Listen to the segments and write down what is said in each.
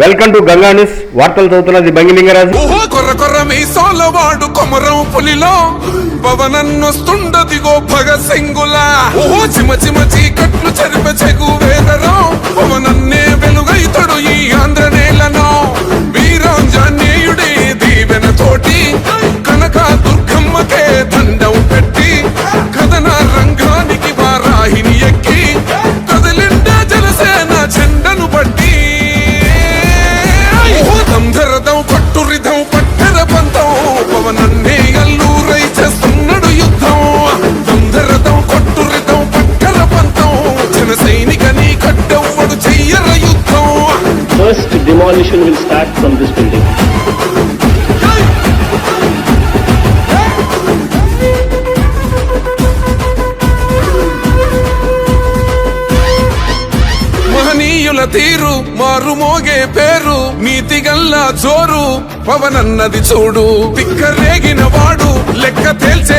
Welcome to Ganga news వార్తలు చదువుతున్నది బంగిలింగరాజు ఓహో కొర్ర కొర్ర మీసాల వాడు కొమరం పులిలో. పవనన్నొస్తుండదిగో భగ సింగుల. ఓహో చిమ చిమ చీకట్లు చరిప చెగు వేదరం. పవనన్నే demolition will start from this building. మహనీయుల తీరు మారు మోగే పేరు నీతి గల్లా జోరు పవనన్నది చూడు పిక్క రేగిన వాడు లెక్క తేల్చే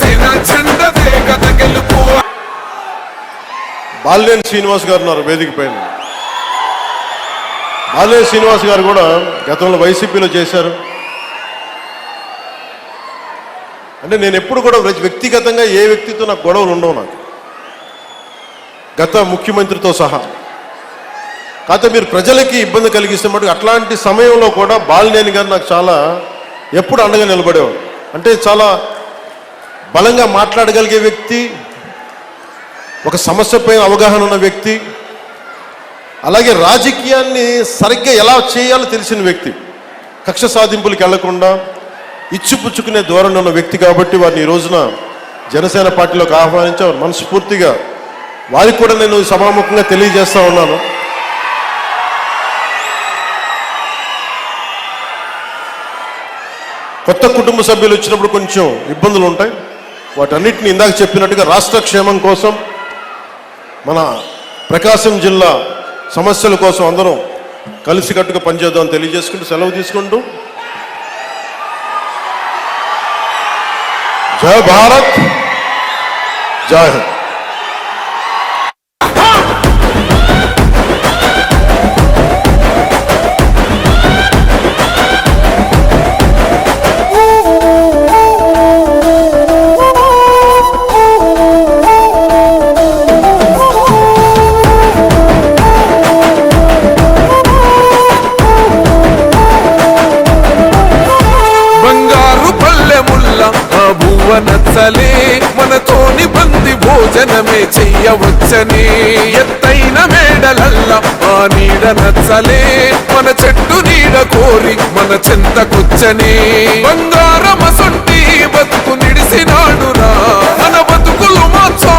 జన గెలుపు. శ్రీనివాస్ గారు ఉన్నారు వేదిక పైన. బాలినేని శ్రీనివాస్ గారు కూడా గతంలో వైసీపీలో చేశారు. అంటే నేను ఎప్పుడు కూడా వ్యక్తిగతంగా ఏ వ్యక్తితో నాకు గొడవలు ఉండవు నాకు. గత ముఖ్యమంత్రితో సహా. కాకపోతే మీరు ప్రజలకి ఇబ్బంది కలిగిస్తే మటుకు అట్లాంటి సమయంలో కూడా బాలినేని గారు నాకు చాలా ఎప్పుడు అండగా నిలబడేవాడు అంటే చాలా బలంగా మాట్లాడగలిగే వ్యక్తి ఒక సమస్యపై అవగాహన ఉన్న వ్యక్తి అలాగే రాజకీయాన్ని సరిగ్గా ఎలా చేయాలో తెలిసిన వ్యక్తి కక్ష సాధింపులకు వెళ్ళకుండా ఇచ్చిపుచ్చుకునే ధోరణి ఉన్న వ్యక్తి కాబట్టి వారిని ఈ రోజున జనసేన పార్టీలోకి ఆహ్వానించారు మనస్ఫూర్తిగా వారికి కూడా నేను సభాముఖంగా తెలియజేస్తా ఉన్నాను. కొత్త కుటుంబ సభ్యులు వచ్చినప్పుడు కొంచెం ఇబ్బందులు ఉంటాయి. వాటన్నిటిని ఇందాక చెప్పినట్టుగా రాష్ట్ర క్షేమం కోసం మన ప్రకాశం జిల్లా సమస్యల కోసం అందరం కలిసికట్టుగా పనిచేద్దాం తెలియజేసుకుంటూ సెలవు తీసుకుంటూ. జయ భారత్ జై హింద్. మనతోని భోజనమే చెయ్యవచ్చని. ఎత్తైన మేడలల్ల ఆ నీడ నచ్చలే. మన చెట్టు నీడ కోరి మన చెంతకొచ్చని. బంగారమసొంటి బతుకు నిడిసినాడురా. మన బతుకులు మార్చా